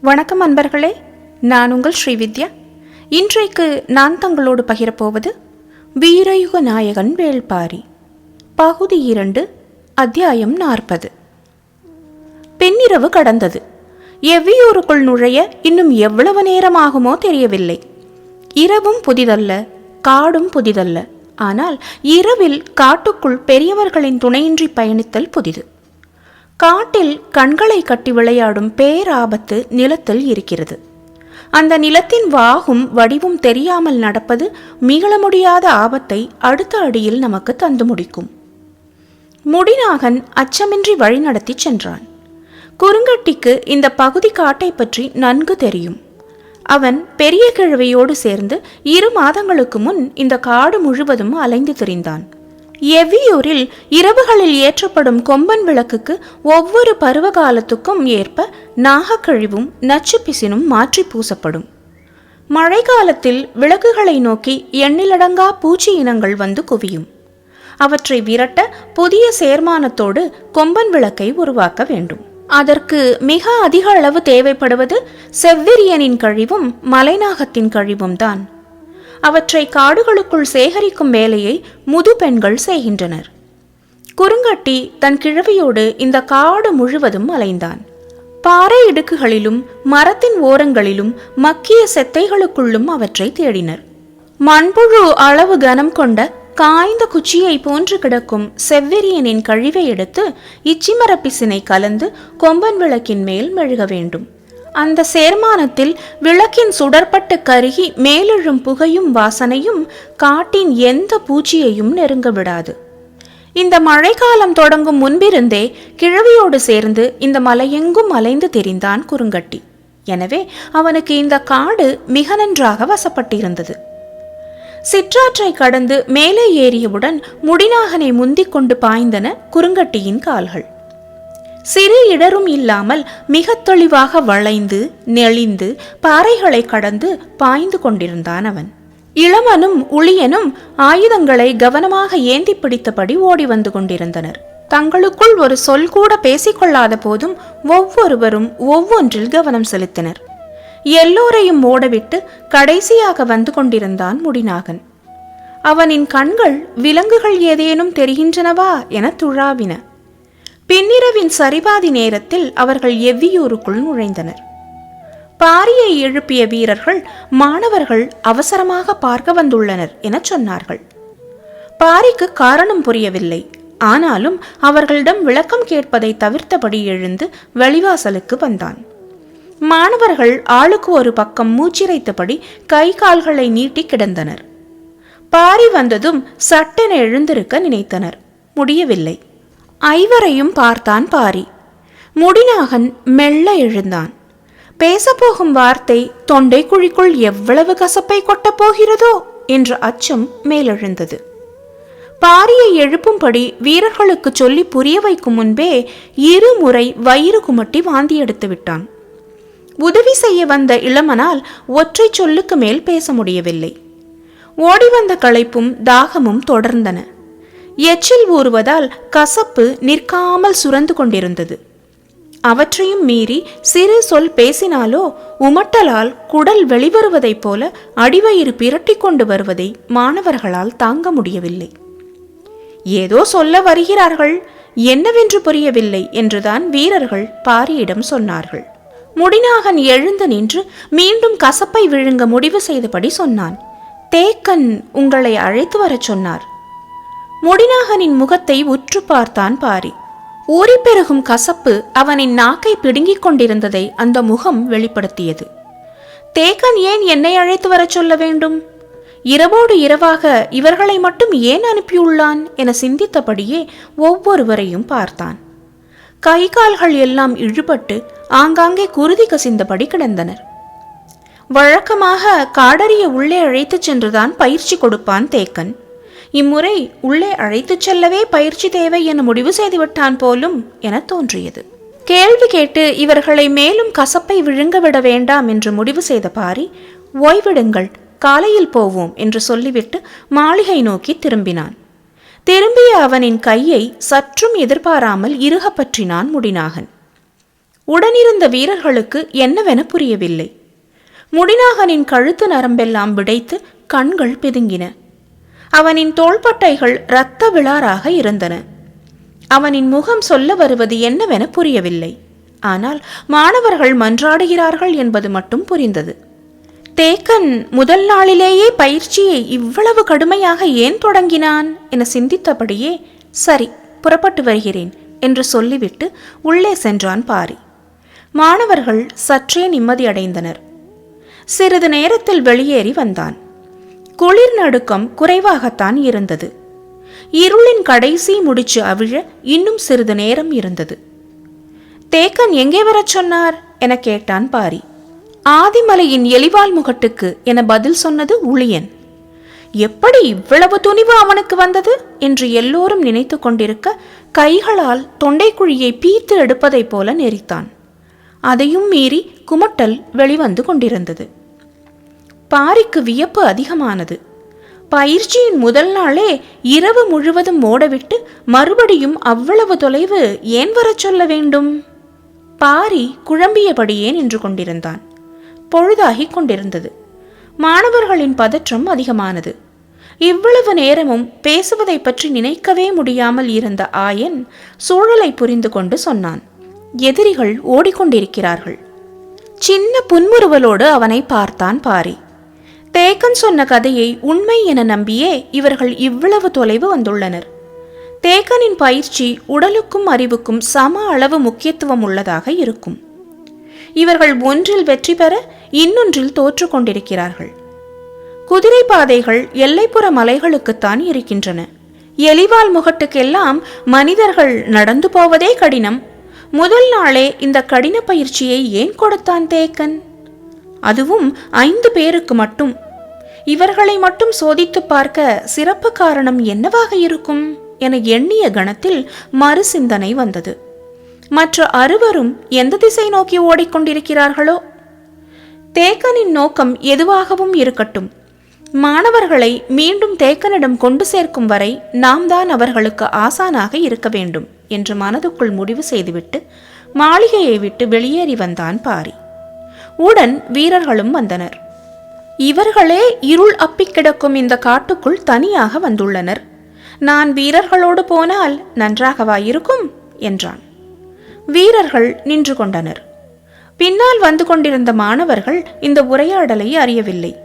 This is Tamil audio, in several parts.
வணக்கம் அன்பர்களே நான் உங்கள் ஸ்ரீவித்யா. இன்றைக்கு நான் தங்களோடு பகிரப்போவது வீரயுக நாயகன் வேள்பாரி பகுதி இரண்டு அத்தியாயம் நாற்பது. பெண்ணிரவு கடந்தது. எவ்வியூருக்குள் நுழைய இன்னும் எவ்வளவு நேரமாகுமோ தெரியவில்லை. இரவும் புதிதல்ல காடும் புதிதல்ல. ஆனால் இரவில் காட்டுக்குள் பெரியவர்களின் துணையின்றி பயணித்தல் புதிது. காட்டில் கண்களை கட்டி விளையாடும் பேராபத்து நிலத்தில் இருக்கிறது. அந்த நிலத்தின் வாகும் வடிவும் தெரியாமல் நடப்பது மீள முடியாத ஆபத்தை அடுத்த அடியில் நமக்கு தந்து முடிக்கும். முடிநாகன் அச்சமின்றி வழிநடத்தி சென்றான். குறுங்கட்டிக்கு இந்த பகுதி காட்டை பற்றி நன்கு தெரியும். அவன் பெரிய கிழவியோடு சேர்ந்து இரு மாதங்களுக்கு முன் இந்த காடு முழுவதும் அலைந்து திரிந்தான். எவ்வியூரில் இரவுகளில் ஏற்றப்படும் கொம்பன் விளக்குக்கு ஒவ்வொரு பருவகாலத்துக்கும் ஏற்ப நாகக்கழிவும் நச்சு பிசினும் மாற்றி பூசப்படும். மழைக்காலத்தில் விளக்குகளை நோக்கி எண்ணிலடங்கா பூச்சி இனங்கள் வந்து குவியும். அவற்றை விரட்ட புதிய சேர்மானத்தோடு கொம்பன் விளக்கை உருவாக்க வேண்டும். அதற்கு மிக அதிக அளவு தேவைப்படுவது செவ்விரியனின் கழிவும் மலைநாகத்தின் கழிவும் தான் அவற்றை காடுகளுக்குள் சேகரிக்கும் வேலையை முது பெண்கள் செய்கின்றனர். குறுங்கட்டி தன் கிழவியோடு இந்த காடு முழுவதும் அலைந்தான். பாறை இடுக்குகளிலும் மரத்தின் ஓரங்களிலும் மக்கிய செத்தைகளுக்குள்ளும் அவற்றை தேடினர். மண்புழு அளவு கனம் கொண்ட காய்ந்த குச்சியை போன்று கிடக்கும் செவ்வெரியனின் கழிவை எடுத்து இச்சிமரப்பிசினை கலந்து கொம்பன் விளக்கின் மேல் மெழுக வேண்டும். அந்த சேர்மானத்தில் விளக்கின் சுடற்பட்டு கருகி மேலெழும் புகையும் வாசனையும் காட்டின் எந்த பூச்சியையும் நெருங்க விடாது. இந்த மழைக்காலம் தொடங்கும் முன்பிருந்தே கிழவியோடு சேர்ந்து இந்த மலையெங்கும் அலைந்து தெரிந்தான் குறுங்கட்டி. எனவே அவனுக்கு இந்த காடு மிக நன்றாக வசப்பட்டிருந்தது. சிற்றாற்றை கடந்து மேலே ஏறியவுடன் முடிநாகனை முந்திக் கொண்டு பாய்ந்தன குறுங்கட்டியின் கால்கள். சிறு இடரும் இல்லாமல் மிக தெளிவாக வளைந்து நெளிந்து பாறைகளை கடந்து பாய்ந்து கொண்டிருந்தான் அவன். இளமனும் உளியனும் ஆயுதங்களை கவனமாக ஏந்தி பிடித்தபடி ஓடி வந்து கொண்டிருந்தனர். தங்களுக்குள் ஒரு சொல் கூட பேசிக்கொள்ளாத போதும் ஒவ்வொருவரும் ஒவ்வொன்றில் கவனம் செலுத்தினர். எல்லோரையும் ஓடவிட்டு கடைசியாக வந்து கொண்டிருந்தான் முடிநாகன். அவனின் கண்கள் விலங்குகள் ஏதேனும் தெரிகின்றனவா என துழாவின. பின்னிரவின் சரிபாதி நேரத்தில் அவர்கள் எவ்வியூருக்குள் நுழைந்தனர். பாரியை எழுப்பிய வீரர்கள் மாணவர்கள் அவசரமாக பார்க்க வந்துள்ளனர் என சொன்னார்கள். பாரிக்கு காரணம் புரியவில்லை. ஆனாலும் அவர்களிடம் விளக்கம் கேட்பதை தவிர்த்தபடி எழுந்து வெளிவாசலுக்கு வந்தான். மாணவர்கள் ஆளுக்கு ஒரு பக்கம் மூச்சிரைத்தபடி கை கால்களை நீட்டி கிடந்தனர். பாரி வந்ததும் சட்டென எழுந்திருக்க நினைத்தனர். முடியவில்லை. ஐவரையும் பார்த்தான் பாரி. முடிநாகன் மெல்ல எழுந்தான். பேசப்போகும் வார்த்தை தொண்டை குழிக்குள் எவ்வளவு கசப்பை கொட்டப் போகிறதோ என்ற அச்சம் மேலெழுந்தது. பாரியை எழுப்பும்படி வீரர்களுக்கு சொல்லி புரிய வைக்கும் முன்பே இருமுறை வயிறு குமட்டி வாந்தி எடுத்து விட்டான். உதவி செய்ய வந்த இளமனால் ஒற்றை சொல்லுக்கு மேல் பேச முடியவில்லை. ஓடி வந்த களைப்பும் தாகமும் தொடர்ந்தன. எச்சில் ஊறுவதால் கசப்பு நிற்காமல் சுரந்து கொண்டிருந்தது. அவற்றையும் மீறி சிறு சொல் பேசினாலோ உமட்டலால் குடல் வெளிவருவதைப் போல அடிவயிறு பிரட்டி கொண்டு வருவதை மாணவர்களால் தாங்க முடியவில்லை. ஏதோ சொல்ல வருகிறார்கள் என்னவென்று புரியவில்லை என்றுதான் வீரர்கள் பாரியிடம் சொன்னார்கள். முடிநாகன் எழுந்து நின்று மீண்டும் கசப்பை விழுங்க முடிவு செய்தபடி சொன்னான். தேக்கன் உங்களை அழைத்து வரச் சொன்னார். முடிநாகனின் முகத்தை உற்று பார்த்தான் பாரி. ஊறி பெருகும் கசப்பு அவனின் நாக்கை பிடுங்கிக் கொண்டிருந்ததை அந்த முகம் வெளிப்படுத்தியது. தேக்கன் ஏன் என்னை அழைத்து வரச் சொல்ல வேண்டும்? இரவோடு இரவாக இவர்களை மட்டும் ஏன் அனுப்பியுள்ளான் என சிந்தித்தபடியே ஒவ்வொருவரையும் பார்த்தான். கை கால்கள் எல்லாம் இழுபட்டு ஆங்காங்கே குருதி கசிந்தபடி கிடந்தனர். வழக்கமாக காடறிய உள்ளே அழைத்துச் சென்றுதான் பயிற்சி கொடுப்பான் தேக்கன். இம்முறை உள்ளே அழைத்துச் செல்லவே பயிற்சி தேவை என முடிவு செய்துவிட்டான் போலும் என தோன்றியது. கேள்வி கேட்டு இவர்களை மேலும் கசப்பை விழுங்க விட வேண்டாம் என்று முடிவு செய்த பாரி ஓய்விடுங்கள் காலையில் போவோம் என்று சொல்லிவிட்டு மாளிகை நோக்கி திரும்பினான். திரும்பிய அவனின் கையை சற்றும் எதிர்பாராமல் இறுகப் பற்றினான் முடிநாகன். உடனிருந்த வீரர்களுக்கு என்னவென புரியவில்லை. முடிநாகனின் கழுத்து நரம்பெல்லாம் விடைத்து கண்கள் பிதுங்கின. அவனின் தோள்பட்டைகள் இரத்த விழாராக இருந்தன. அவனின் முகம் சொல்ல வருவது என்னவென புரியவில்லை. ஆனால் மாணவர்கள் மன்றாடுகிறார்கள் என்பது மட்டும் புரிந்தது. தேக்கன் முதல் நாளிலேயே பயிற்சியை இவ்வளவு கடுமையாக ஏன் தொடங்கினான் என சிந்தித்தபடியே சரி புறப்பட்டு வருகிறேன் என்று சொல்லிவிட்டு உள்ளே சென்றான் பாரி. மாணவர்கள் சற்றே நிம்மதியடைந்தனர். சிறிது நேரத்தில் வெளியேறி வந்தான். குளிர் நடுக்கம் குறைவாகத்தான் இருந்தது. இருளின் கடைசி முடிச்சு அவிழ இன்னும் சிறிது நேரம் இருந்தது. தேக்கன் எங்கே வரச் சொன்னார்? என கேட்டான் பாரி. ஆதிமலையின் எலிவால் முகட்டுக்கு என பதில் சொன்னது உளியன். எப்படி இவ்வளவு துணிவு அவனுக்கு வந்தது? என்று எல்லோரும் நினைத்து கொண்டிருக்க கைகளால் தொண்டைக்குழியை பீத்து எடுப்பதைப் போல நெறித்தான் அதையும் மீறி குமட்டல் வெளிவந்து கொண்டிருந்தது. பாரிக்கு வியப்பு அதிகமானது. பயிற்சியின் முதல் நாளே இரவு முழுவதும் ஓடவிட்டு மறுபடியும் அவ்வளவு தொலைவு ஏன் வரச் சொல்ல வேண்டும்? பாரி குழம்பியபடியே நின்று கொண்டிருந்தான். பொழுதாகிக் கொண்டிருந்தது. மாணவர்களின் பதற்றம் அதிகமானது. இவ்வளவு நேரமும் பேசுவதை பற்றி நினைக்கவே முடியாமல் இருந்த ஆயன் சூழலை புரிந்து கொண்டு சொன்னான். எதிரிகள் ஓடிக்கொண்டிருக்கிறார்கள். சின்ன புன்முறுவலோடு அவனை பார்த்தான் பாரி. தேக்கன் சொன்ன கதையை உண்மை என நம்பியே இவர்கள் இவ்வளவு தொலைவு வந்துள்ளனர். தேக்கனின் பயிற்சி உடலுக்கும் அறிவுக்கும் சம அளவு முக்கியத்துவம் உள்ளதாக இருக்கும். இவர்கள் ஒன்றில் வெற்றி பெற இன்னொன்றில் தோற்று கொண்டிருக்கிறார்கள். குதிரை பாதைகள் எல்லைப்புற மலைகளுக்குத்தான் இருக்கின்றன. எலிவால் முகட்டுக்கெல்லாம் மனிதர்கள் நடந்து போவதே கடினம். முதல் நாளே இந்த கடின பயிற்சியை ஏன் கொடுத்தான் தேக்கன்? அதுவும் ஐந்து பேருக்கு மட்டும். இவர்களை மட்டும் சோதித்து பார்க்க சிறப்பு காரணம் என்னவாக இருக்கும் என எண்ணிய கணத்தில் மறு சிந்தனை வந்தது. மற்ற அறுவரும் எந்த திசை நோக்கி ஓடிக்கொண்டிருக்கிறார்களோ தேக்கனின் நோக்கம் எதுவாகவும் இருக்கட்டும். மாணவர்களை மீண்டும் தேக்கனிடம் கொண்டு சேர்க்கும் வரை நாம் தான் அவர்களுக்கு ஆசானாக இருக்க வேண்டும் என்று மனதுக்குள் முடிவு செய்துவிட்டு மாளிகையை விட்டு வெளியேறி வந்தான் பாரி. உடன் வீரர்களும் வந்தனர். இவர்களே இருள் அப்பிக் கிடக்கும் இந்த காட்டுக்குள் தனியாக வந்துள்ளனர். நான் வீரர்களோடு போனால் நன்றாகவா இருக்கும்? என்றான். வீரர்கள் நின்று கொண்டனர். பின்னால் வந்து கொண்டிருந்த மாணவர்கள் இந்த உரையாடலை அறியவில்லை.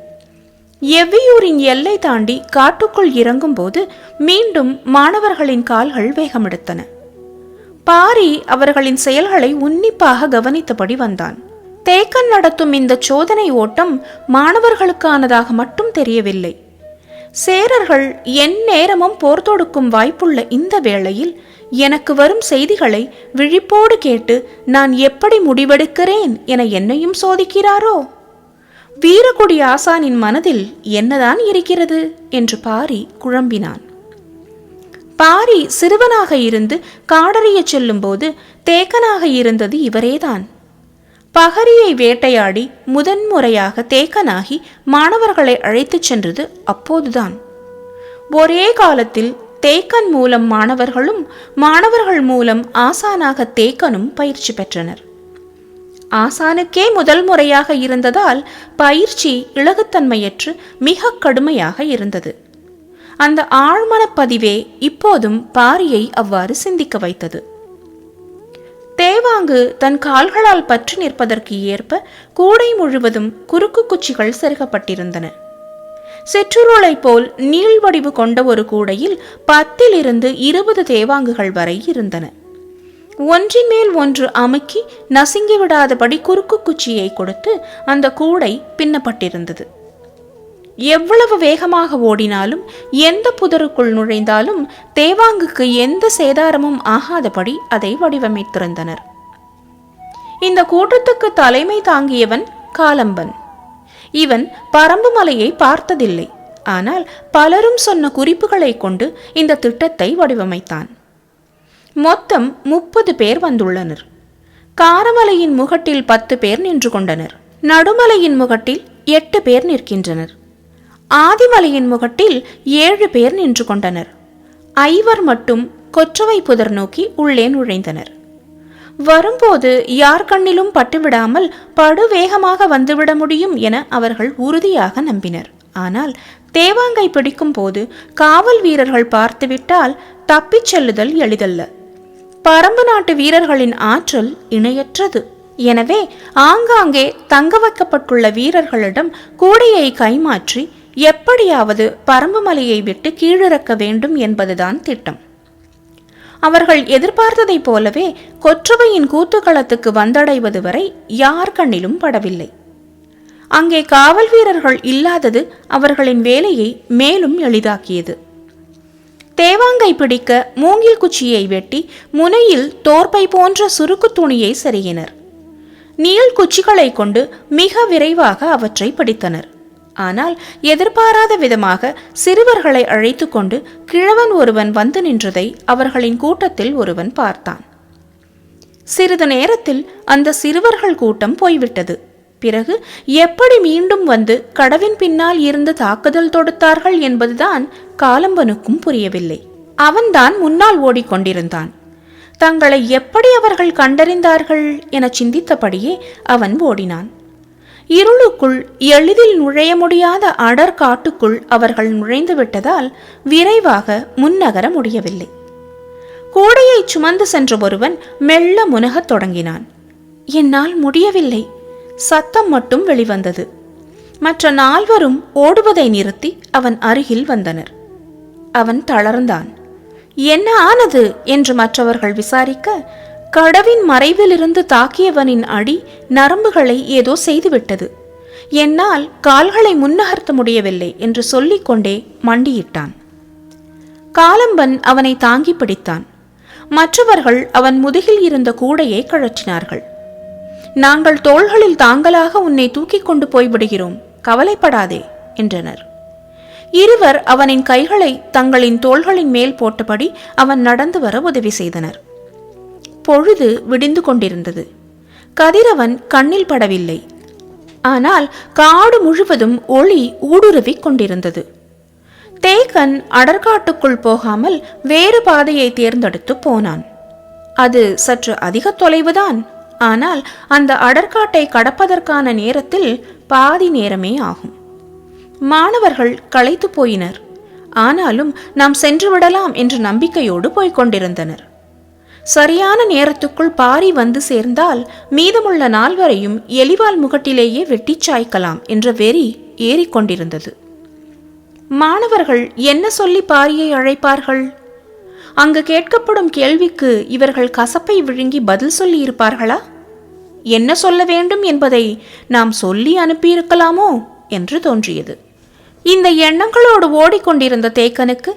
எவ்வியூரின் எல்லை தாண்டி காட்டுக்குள் இறங்கும்போது மீண்டும் மாணவர்களின் கால்கள் வேகமெடுத்தன. பாரி அவர்களின் செயல்களை உன்னிப்பாக கவனித்தபடி வந்தான். தேக்கன் நடத்தும் இந்த சோதனை ஓட்டம் மாணவர்களுக்கானதாக மட்டும் தெரியவில்லை. சேரர்கள் என் நேரமும் போர் தொடுக்கும் வாய்ப்புள்ள இந்த வேளையில் எனக்கு வரும் செய்திகளை விழிப்போடு கேட்டு நான் எப்படி முடிவெடுக்கிறேன் என என்னையும் சோதிக்கிறாரோ? வீரகுடி ஆசானின் மனதில் என்னதான் இருக்கிறது? என்று பாரி குழம்பினான். பாரி சிறுவனாக இருந்து காடறிய செல்லும்போது தேக்கனாக இருந்தது இவரேதான். பகரியை வேட்டையாடி முதன்முறையாக தேக்கனாகி மாணவர்களை அழைத்துச் சென்றது அப்போதுதான். ஒரே காலத்தில் தேக்கன் மூலம் மாணவர்களும் மாணவர்கள் மூலம் ஆசானாக தேக்கனும் பயிற்சி பெற்றனர். ஆசானுக்கே முதல் முறையாக இருந்ததால் பயிற்சி இலகுத்தன்மையற்று மிக கடுமையாக இருந்தது. அந்த ஆழ்மனப்பதிவே இப்போதும் பாரியை அவ்வாறு சிந்திக்க வைத்தது. தேவாங்கு தன் கால்களால் பற்றி நிற்பதற்கு ஏற்ப கூடை முழுவதும் குறுக்கு குச்சிகள் செருகப்பட்டிருந்தன. சிற்றுருளை போல் நீள் வடிவு கொண்ட ஒரு கூடையில் பத்திலிருந்து இருபது தேவாங்குகள் வரை இருந்தன. ஒன்றின் மேல் ஒன்று அமுக்கி நசுங்கி விடாதபடி குறுக்கு குச்சியை கொடுத்து அந்த கூடை பின்னப்பட்டிருந்தது. எவ்வளவு வேகமாக ஓடினாலும் எந்த புதருக்குள் நுழைந்தாலும் தேவாங்குக்கு எந்த சேதாரமும் ஆகாதபடி அதை வடிவமைத்திருந்தனர். இந்த கூட்டத்துக்கு தலைமை தாங்கியவன் காலம்பன். இவன் பரம்பு மலையை பார்த்ததில்லை. ஆனால் பலரும் சொன்ன குறிப்புகளை கொண்டு இந்த திட்டத்தை வடிவமைத்தான். மொத்தம் முப்பது பேர் வந்துள்ளனர். காரமலையின் முகட்டில் பத்து பேர் நின்று கொண்டனர். நடுமலையின் முகட்டில் எட்டு பேர் நிற்கின்றனர். ஆதிமலையின் முகட்டில் ஏழு பேர் நின்று கொண்டனர். ஐவர் மட்டும் கொற்றவை புதர் நோக்கி உள்ளே நுழைந்தனர். வரும்போது யார் கண்ணிலும் பட்டுவிடாமல் படுவேகமாக வந்துவிட முடியும் என அவர்கள் உறுதியாக நம்பினர். ஆனால் தேவாங்கை பிடிக்கும் போது காவல் வீரர்கள் பார்த்துவிட்டால் தப்பிச் செல்லுதல் எளிதல்ல. பரம்பு நாட்டு வீரர்களின் ஆற்றல் இணையற்றது. எனவே ஆங்காங்கே தங்க வைக்கப்பட்டுள்ள வீரர்களிடம் கூடையை கைமாற்றி எப்படியாவது பரம்பு மலையை விட்டு கீழிறக்க வேண்டும் என்பதுதான் திட்டம். அவர்கள் எதிர்பார்த்ததைப் போலவே கொற்றவையின் கூத்துக்களத்துக்கு வந்தடைவது வரை யார் கண்ணிலும் படவில்லை. அங்கே காவல் வீரர்கள் இல்லாதது அவர்களின் வேலையை மேலும் எளிதாக்கியது. தேவாங்கை பிடிக்க மூங்கில் குச்சியை வெட்டி முனையில் தோற்பை போன்ற சுருக்கு துணியை செருகினர். நீள் குச்சிகளை கொண்டு மிக விரைவாக அவற்றை பிடித்தனர். ஆனால் எதிர்பாராத விதமாக சிறுவர்களை அழைத்து கொண்டு கிழவன் ஒருவன் வந்து நின்றதை அவர்களின் கூட்டத்தில் ஒருவன் பார்த்தான். சிறிது நேரத்தில் அந்த சிறுவர்கள் கூட்டம் போய்விட்டது. பிறகு எப்படி மீண்டும் வந்து கடவின் பின்னால் இருந்து தாக்குதல் தொடுத்தார்கள் என்பதுதான் காலம்பனுக்கும் புரியவில்லை. அவன்தான் முன்னால் ஓடிக்கொண்டிருந்தான். தங்களை எப்படி அவர்கள் கண்டறிந்தார்கள் என சிந்தித்தபடியே அவன் ஓடினான். இருளுக்குள் எளிதில் நுழைய முடியாத அடர் காட்டுக்குள் அவர்கள் நுழைந்து விட்டதால் விரைவாக முன்னகர முடியவில்லை. கூடையை சுமந்து சென்ற ஒருவன் மெல்ல முனகத் தொடங்கினான். என்னால் முடியவில்லை. சத்தம் மட்டும் வெளிவந்தது. மற்ற நால்வரும் ஓடுவதை நிறுத்தி அவன் அருகில் வந்தனர். அவன் தளர்ந்தான். என்ன ஆனது? என்று மற்றவர்கள் விசாரிக்க கடவின் மறைவிலிருந்து தாக்கியவனின் அடி நரம்புகளை ஏதோ செய்துவிட்டது. என்னால் கால்களை முன்னகர்த்த முடியவில்லை என்று சொல்லிக்கொண்டே மண்டியிட்டான். காலம்பன் அவனை தாங்கி பிடித்தான். மற்றவர்கள் அவன் முதுகில் இருந்த கூடையை கழற்றினார்கள். நாங்கள் தோள்களில் தாங்களாக உன்னை தூக்கிக் கொண்டு போய்விடுகிறோம் கவலைப்படாதே என்றனர். இருவர் அவனின் கைகளை தங்களின் தோள்களின் மேல் போட்டபடி அவன் நடந்து வர உதவி செய்தனர். பொழுது விடிந்து கொண்டிருந்தது. கதிரவன் கண்ணில் படவில்லை. ஆனால் காடு முழுவதும் ஒளி ஊடுருவிக் கொண்டிருந்தது. தேக்கன் அடர்காட்டுக்குள் போகாமல் வேறு பாதையை தேர்ந்தெடுத்து போனான். அது சற்று அதிக தொலைவுதான். ஆனால் அந்த அடர்காட்டை கடப்பதற்கான நேரத்தில் பாதி நேரமே ஆகும். மாணவர்கள் களைத்து போயினர். ஆனாலும் நாம் சென்று விடலாம் என்ற நம்பிக்கையோடு போய்க் கொண்டிருந்தனர். சரியான நேரத்துக்குள் பாரி வந்து சேர்ந்தால் மீதமுள்ள நால்வரையும் எலிவால் முகட்டிலேயே வெட்டிச் சாய்க்கலாம் என்ற வெறி ஏறிக்கொண்டிருந்தது மாணவர்கள் என்ன சொல்லி பாரியை அழைப்பார்கள்? அங்கு கேட்கப்படும் கேள்விக்கு இவர்கள் கசப்பை விழுங்கி பதில் சொல்லி இருப்பார்களா என்ன சொல்ல வேண்டும் என்பதை நாம் சொல்லி அனுப்பியிருக்கலாமோ? என்று தோன்றியது. இந்த எண்ணங்களோடு ஓடிக்கொண்டிருந்த தேக்கனுக்கு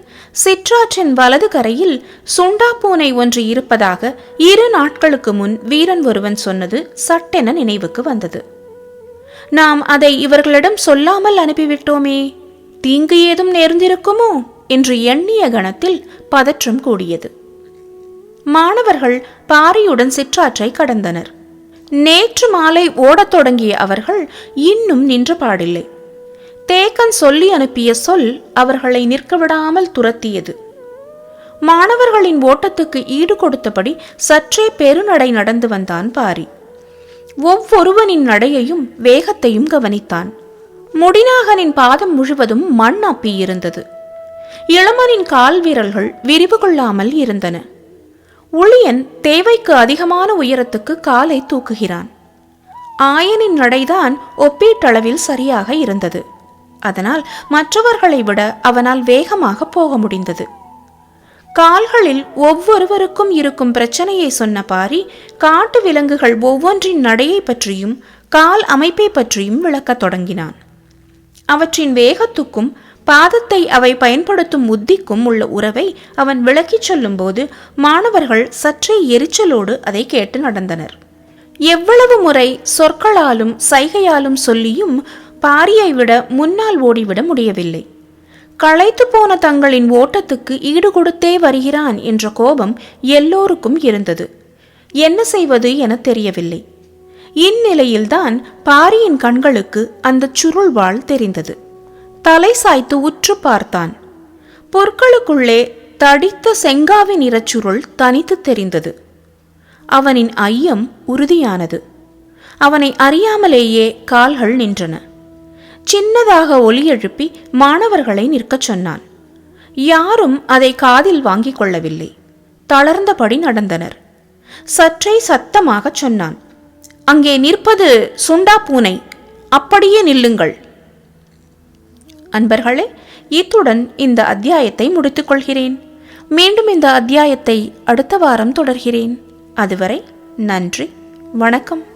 சிற்றாற்றின் வலது கரையில் சுண்டா பூனை ஒன்று இருப்பதாக இரு நாட்களுக்கு முன் வீரன் ஒருவன் சொன்னது சட்டென நினைவுக்கு வந்தது. நாம் அதை இவர்களிடம் சொல்லாமல் அனுப்பிவிட்டோமே. தீங்கு ஏதும் நேர்ந்திருக்குமோ? என்று எண்ணிய கணத்தில் பதற்றம் கூடியது. மாணவர்கள் பாரியுடன் சிற்றாற்றை கடந்தனர். நேற்று மாலை ஓடத் தொடங்கிய அவர்கள் இன்னும் நின்ற பாடில்லை. தேக்கன் சொல்லி அனுப்பிய சொல் அவர்களை நிற்க விடாமல் துரத்தியது. மாணவர்களின் ஓட்டத்துக்கு ஈடு கொடுத்தபடி சற்றே பெருநடை நடந்து வந்தான் பாரி. ஒவ்வொருவனின் நடையையும் வேகத்தையும் கவனித்தான். முடிநாகனின் பாதம் முழுவதும் மண் அப்பியிருந்தது இளமனின் கால் வீரல்கள் விரிவு கொள்ளாமல் இருந்தன. உளியன் தேவைக்கு அதிகமான உயரத்துக்கு காலை தூக்குகிறான். ஆயனின் நடைதான் ஒப்பீட்டளவில் சரியாக இருந்தது. அதனால் மற்றவர்களை விட அவனால் வேகமாக போக முடிந்தது. கால்களில் ஒவ்வொருவருக்கும் இருக்கும் பிரச்சனையை சொன்ன பாரி காட்டு விலங்குகள் ஒவ்வொன்றின் நடையை பற்றியும் கால் அமைப்பை பற்றியும் விளக்கத் தொடங்கினான். அவற்றின் வேகத்துக்கும் பாதத்தை அவை பயன்படுத்தும் உத்திக்கும் உள்ள உறவை அவன் விளக்கிச் சொல்லும்போது மாணவர்கள் சற்றே எரிச்சலோடு அதை கேட்டு நடந்தனர். எவ்வளவு முறை சொற்களாலும் சைகையாலும் சொல்லியும் பாரியை விட முன்னால் ஓடிவிட முடியவில்லை. களைத்து போன தங்களின் ஓட்டத்துக்கு ஈடு கொடுத்தே வருகிறான் என்ற கோபம் எல்லோருக்கும் இருந்தது. என்ன செய்வது என தெரியவில்லை. இந்நிலையில்தான் பாரியின் கண்களுக்கு அந்த சுருள்வாள் தெரிந்தது. தலை சாய்த்து உற்று பார்த்தான். பொற்களுக்குள்ளே தடித்த செங்காவின் இறச்சுருள் தனித்து தெரிந்தது. அவனின் ஐயம் உறுதியானது. அவனை அறியாமலேயே கால்கள் நின்றன. சின்னதாக ஒலி எழுப்பி மாணவர்களை நிற்கச் சொன்னான். யாரும் அதை காதில் வாங்கிக் கொள்ளவில்லை. தளர்ந்தபடி நடந்தனர். சற்றே சத்தமாகச் சொன்னான். அங்கே நிற்பது சுண்டா பூனை. அப்படியே நில்லுங்கள். அன்பர்களே இத்துடன் இந்த அத்தியாயத்தை முடித்துக்கொள்கிறேன் மீண்டும் இந்த அத்தியாயத்தை அடுத்த வாரம் தொடர்கிறேன். அதுவரை நன்றி வணக்கம்.